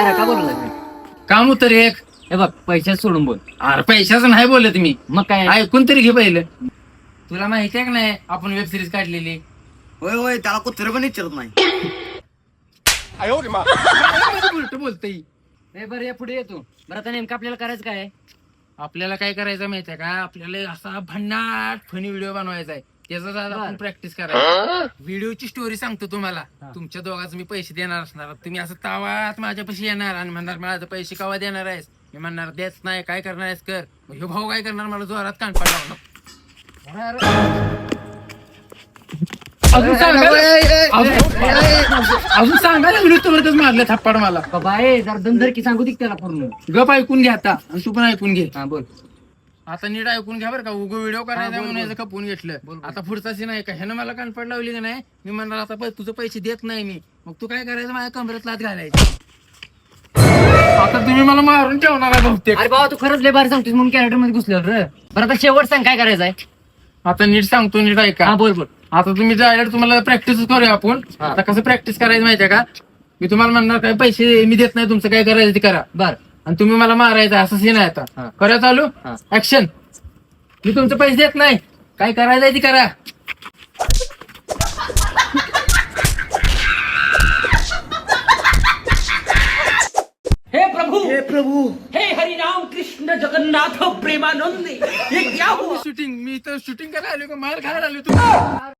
काय रे, का? काम उतर एक. हे बघ पैसे सोडून बोल. अरे पैशाचं नाही बोलत मी. मग काय? ऐकून तरी घे पहिलं. तुला माहिती आहे का नाही आपण वेब सिरीज काढलेली? होय होय त्याला कुत्र पण विचारत नाही. उलट बोलतय. बरं या पुढे येतो बरं आता नेमकं आपल्याला करायचं काय? आहे? आपल्याला काय करायचं माहितीये का? आपल्याला असा भन्नाट फनी व्हिडिओ बनवायचा आहे. त्याचा आज आपण. प्रॅक्टिस करायची व्हिडिओची स्टोरी सांगतो तुम्हाला. हा. तुमच्या दोघांचं मी पैसे देणार असणार तुम्ही असं तावात माझ्यापाशी येणार आणि म्हणणार मला पैसे कवा देणार आहेस? मी म्हणणार देत नाही. काय करणार आहेस? कर. ह्यो भाऊ काय करणार? मला जोरात कानपाड लावणार अजून सांगायला- अजून- सांगायला तोवरच मारलं थप्पड मला. बाबा ए जरा दमधर की सांगू दे की त्याला पूर्ण. गप ऐकून घ्या आता. आणि तू पण ऐकून घे. हा बोल. आता नीट ऐकून घ्या बरं का. उगो व्हिडिओ करायचा म्हणून. याचं खपून घेतलं. आता पुढचा सीन आहे का? ह्यानं मला कानपड लावली का नाही? मी म्हणणार आता पै- तुझं पैसे देत नाही मी. मग तू काय करायचं? माझ्या कमरेत लात घालायची. आता तुम्ही मला मारून ठेवणार आहे बहुतेक. अरे बाबा तू खरंच लय भारी सांगतोस. म्हणून कॅरेक्टरमध्ये घुसलं रे. बरं आता शेवट सांग काय करायचं आहे आता नीट सांगतो नीट ऐका. हा बोल बोल. आता तुम्ही डायरेक्ट तुम्हाला प्रॅक्टिस करूया आपण हा. आता कसं प्रॅक्टिस करायचं माहितीये का? मी तुम्हाला म्हणणार काय पैसे मी देत नाही तुमचं काय करायचं ते करा. बर. आणि तुम्ही मला मारायचं असं सीन आहे आता. हा. करा चालू. हा. ऍक्शन मी तुमचे पैसे देत नाही. काय करायचं आहे ते करा. हे प्रभु! हे प्रभू! हे हरिराम कृष्ण जगन्नाथ प्रेमानंद! ये क्या हुआ? शूटिंग मी तर शूटिंग करायला आलो का? मार खायला आलो तुम्ही.